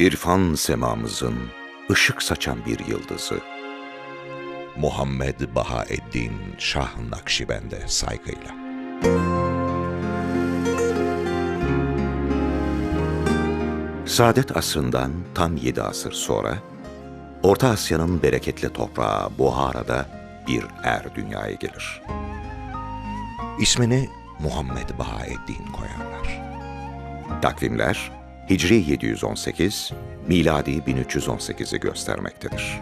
İrfan semamızın ışık saçan bir yıldızı. Muhammed Bahaeddin Şah Nakşibend'e saygıyla. Saadet asrından tam yedi asır sonra, Orta Asya'nın bereketli toprağı Buhara'da bir er dünyaya gelir. İsmini Muhammed Bahaeddin koyarlar. Takvimler Hicri 718, miladi 1318'i göstermektedir.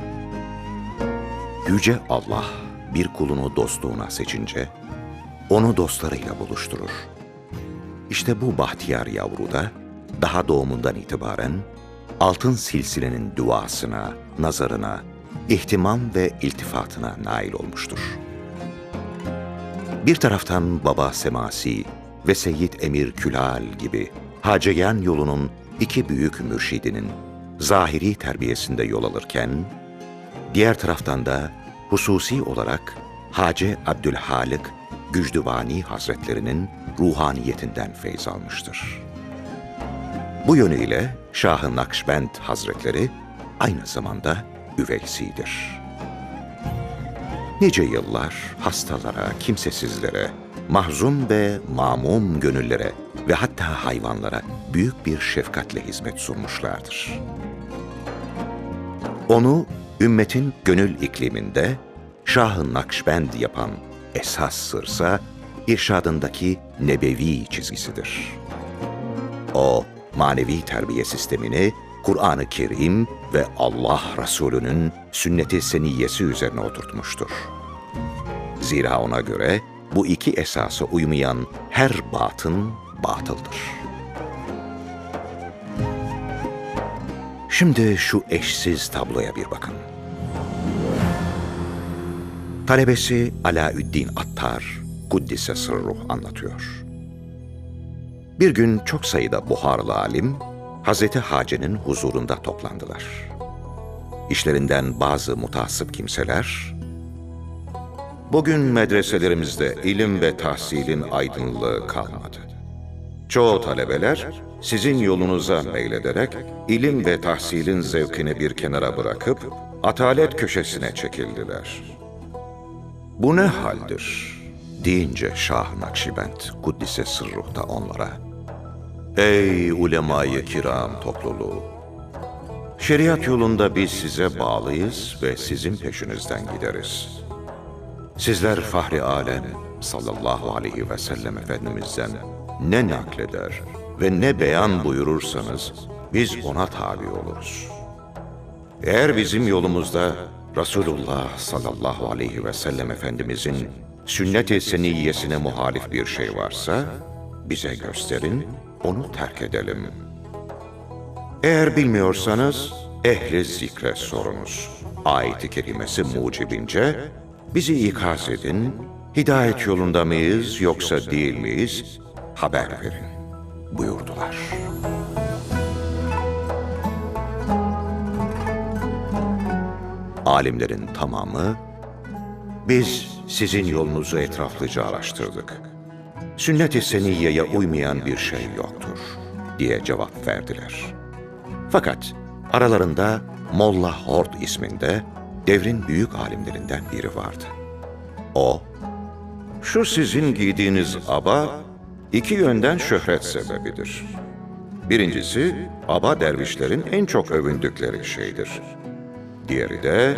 Yüce Allah bir kulunu dostluğuna seçince onu dostlarıyla buluşturur. İşte bu bahtiyar yavru da daha doğumundan itibaren altın silsilenin duasına, nazarına, ihtimam ve iltifatına nail olmuştur. Bir taraftan Baba Semasi ve Seyyid Emir Külal gibi Haceyan yolunun iki büyük mürşidinin zahiri terbiyesinde yol alırken, diğer taraftan da hususi olarak Hace Abdülhalik Gücdüvani Hazretlerinin ruhaniyetinden feyz almıştır. Bu yönüyle Şah-ı Nakşibend Hazretleri aynı zamanda üveysidir. Nice yıllar hastalara, kimsesizlere, mahzun ve mamum gönüllere ve hatta hayvanlara büyük bir şefkatle hizmet sunmuşlardır. Onu ümmetin gönül ikliminde Şah-ı Nakşibend yapan esas sırsa irşadındaki nebevi çizgisidir. O manevi terbiye sistemini Kur'an-ı Kerim ve Allah Resulü'nün sünnet-i seniyyesi üzerine oturtmuştur. Zira ona göre bu iki esasa uymayan her batın batıldır. Şimdi şu eşsiz tabloya bir bakın. Talebesi Alaüddin Attar, Kuddise Sırruh anlatıyor. Bir gün çok sayıda Buharlı alim, Hazreti Hace'nin huzurunda toplandılar. İşlerinden bazı mutasip kimseler, Bugün medreselerimizde ilim ve tahsilin aydınlığı kalmadı. Çoğu talebeler sizin yolunuza meylederek ilim ve tahsilin zevkini bir kenara bırakıp atalet köşesine çekildiler. Bu ne haldir? deyince Şah Nakşibend Kuddise Sırruh da onlara Ey ulemayı kiram topluluğu! Şeriat yolunda biz size bağlıyız ve sizin peşinizden gideriz. Sizler Fahri Alem sallallahu aleyhi ve sellem Efendimiz'den ne nakleder ve ne beyan buyurursanız biz ona tabi oluruz. Eğer bizim yolumuzda Resulullah sallallahu aleyhi ve sellem Efendimizin sünnet-i seniyyesine muhalif bir şey varsa bize gösterin, onu terk edelim. Eğer bilmiyorsanız ehli zikre sorunuz. Ayet-i kerimesi mucibince bizi ikaz edin, hidayet yolunda mıyız yoksa değil miyiz haber verin buyurdular. Alimlerin tamamı biz sizin yolunuzu etraflıca araştırdık. Sünnet-i seniyyeye uymayan bir şey yoktur diye cevap verdiler. Fakat aralarında Molla Hord isminde devrin büyük alimlerinden biri vardı. O, şu sizin giydiğiniz aba iki yönden şöhret sebebidir. Birincisi, aba dervişlerin en çok övündükleri şeydir. Diğeri de,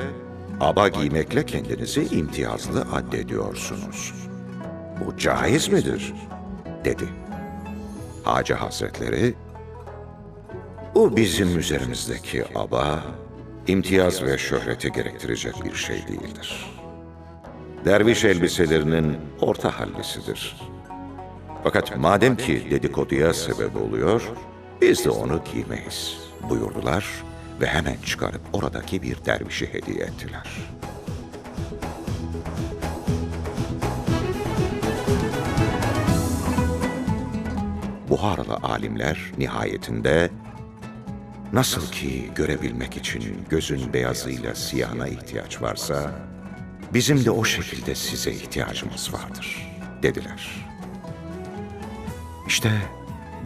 aba giymekle kendinizi imtiyazlı addediyorsunuz. Bu caiz midir? dedi. Hacı Hazretleri, bu bizim üzerimizdeki aba, imtiyaz ve şöhreti gerektirecek bir şey değildir. Derviş elbiselerinin orta hallisidir. Fakat madem ki dedikoduya sebep oluyor, biz de onu giymeyiz buyurdular ve hemen çıkarıp oradaki bir dervişi hediye ettiler. Buharalı alimler nihayetinde nasıl ki görebilmek için gözün beyazıyla siyahına ihtiyaç varsa, bizim de o şekilde size ihtiyacımız vardır, dediler. İşte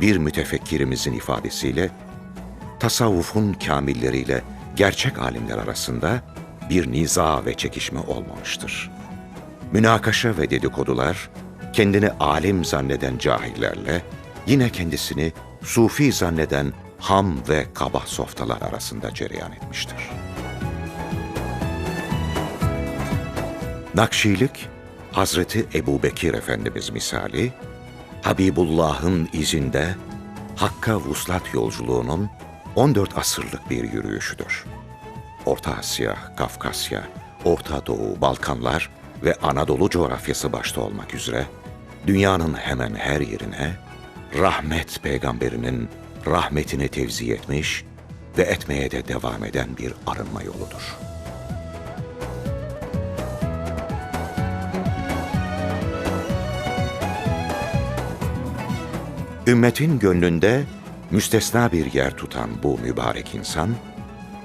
bir mütefekkirimizin ifadesiyle, tasavvufun kamilleriyle gerçek alimler arasında bir niza ve çekişme olmamıştır. Münakaşa ve dedikodular kendini alim zanneden cahillerle yine kendisini sufi zanneden ham ve kaba softalar arasında cereyan etmiştir. Nakşilik, Hazreti Ebu Bekir Efendimiz misali, Habibullah'ın izinde Hakk'a vuslat yolculuğunun 14 asırlık bir yürüyüşüdür. Orta Asya, Kafkasya, Orta Doğu, Balkanlar ve Anadolu coğrafyası başta olmak üzere dünyanın hemen her yerine rahmet peygamberinin rahmetini tevzi etmiş ve etmeye de devam eden bir arınma yoludur. Ümmetin gönlünde müstesna bir yer tutan bu mübarek insan,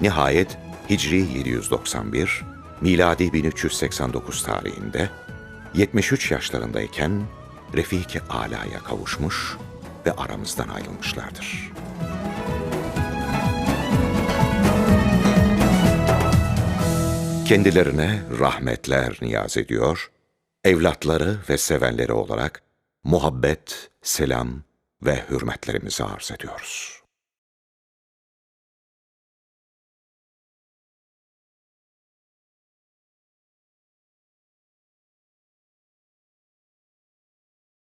nihayet Hicri 791, miladi 1389 tarihinde 73 yaşlarındayken Refik-i Ala'ya kavuşmuş ve aramızdan ayrılmışlardır. Kendilerine rahmetler niyaz ediyor, evlatları ve sevenleri olarak muhabbet, selam ve hürmetlerimizi arz ediyoruz.